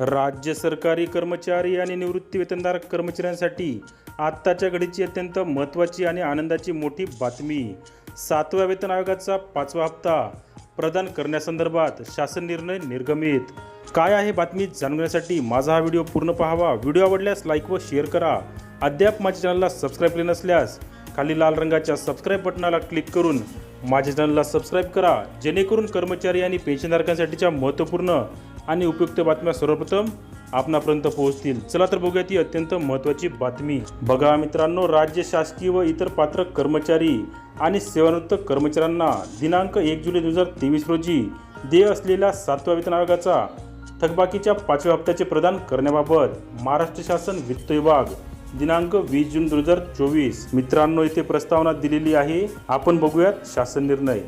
राज्य सरकारी कर्मचारी आणि निवृत्ती वेतनधारक कर्मचाऱ्यांसाठी आत्ताच्या घडीची अत्यंत महत्त्वाची आणि आनंदाची मोठी बातमी. सातव्या वेतन आयोगाचा पाचवा हप्ता प्रदान करण्यासंदर्भात शासन निर्णय निर्गमित. काय आहे बातमी जाणून घेण्यासाठी माझा हा व्हिडिओ पूर्ण पाहावा. व्हिडिओ आवडल्यास लाईक व शेअर करा. अद्याप माझ्या चॅनलला सबस्क्राईब केले नसल्यास खाली लाल रंगाच्या सबस्क्राईब बटनाला क्लिक करून माझ्या चॅनलला सबस्क्राईब करा. जेणेकरून कर्मचारी आणि पेन्शनधारकांसाठीच्या महत्त्वपूर्ण आणि उपयुक्त बातम्या सर्वप्रथम आपणापर्यंत पोहोचतील. चला तर बघूया ती अत्यंत महत्त्वाची बातमी. बघा मित्रांनो राज्य शासकीय व इतर पात्र कर्मचारी आणि सेवानिवृत्त कर्मचाऱ्यांना दिनांक एक जुलै दोन हजार तेवीस रोजी देय असलेल्या सातव्या वेतन आयोगाचा थकबाकीच्या पाचव्या हप्त्याचे प्रदान करण्याबाबत महाराष्ट्र शासन वित्त विभाग दिनांक वीस जून दोन हजार चोवीस मित्रांनो इथे प्रस्तावना दिलेली आहे. आपण बघूयात शासन निर्णय.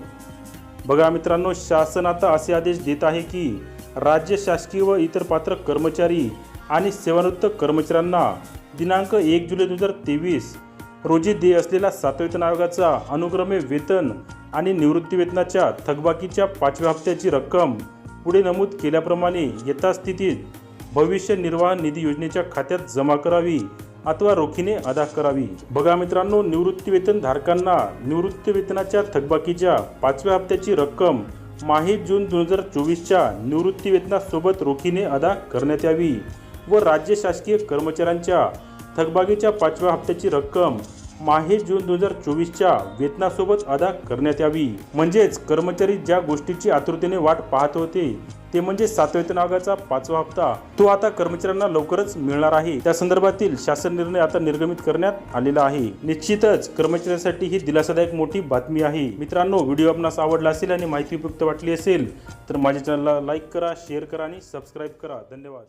बघा मित्रांनो शासन आता असे आदेश देत आहे की राज्य शासकीय व इतर पात्र कर्मचारी आणि सेवानिवृत्त कर्मचाऱ्यांना दिनांक एक जुलै दोन हजार तेवीस रोजी देय असलेला सातव्या वेतन आयोगाचा अनुक्रमे वेतन आणि निवृत्तीवेतनाच्या थकबाकीच्या पाचव्या हप्त्याची रक्कम पुढे नमूद केल्याप्रमाणे यथास्थितीत भविष्य निर्वाह निधी योजनेच्या खात्यात जमा करावी अथवा रोखीने अदा करावी. बघा मित्रांनो निवृत्तीवेतनधारकांना निवृत्तीवेतनाच्या धारकांना थकबाकीच्या पाचव्या हप्त्याची रक्कम माही जून दोन हजार चोवीसच्या निवृत्तीवेतनासोबत रोखीने अदा करण्यात यावी व राज्य शासकीय कर्मचाऱ्यांच्या थकबागीच्या पाचव्या हप्त्याची रक्कम माहे जून दोन हजार चोवीसच्या वेतनासोबत अदा करण्यात यावी. म्हणजेच कर्मचारी ज्या गोष्टीची आतुरतेने वाट पाहत होते ते म्हणजे सातव्या वेतन आयोगाचा पाचवा हप्ता. तो आता कर्मचाऱ्यांना लवकरच मिळणार आहे. त्या संदर्भातील शासन निर्णय आता निर्गमित करण्यात आलेला आहे. निश्चितच कर्मचाऱ्यांसाठी ही दिलासादायक मोठी बातमी आहे. मित्रांनो व्हिडिओ आपणास आवडला असेल आणि माहिती उपयुक्त वाटली असेल तर माझ्या चॅनलला लाईक करा शेअर करा आणि सबस्क्राईब करा. धन्यवाद.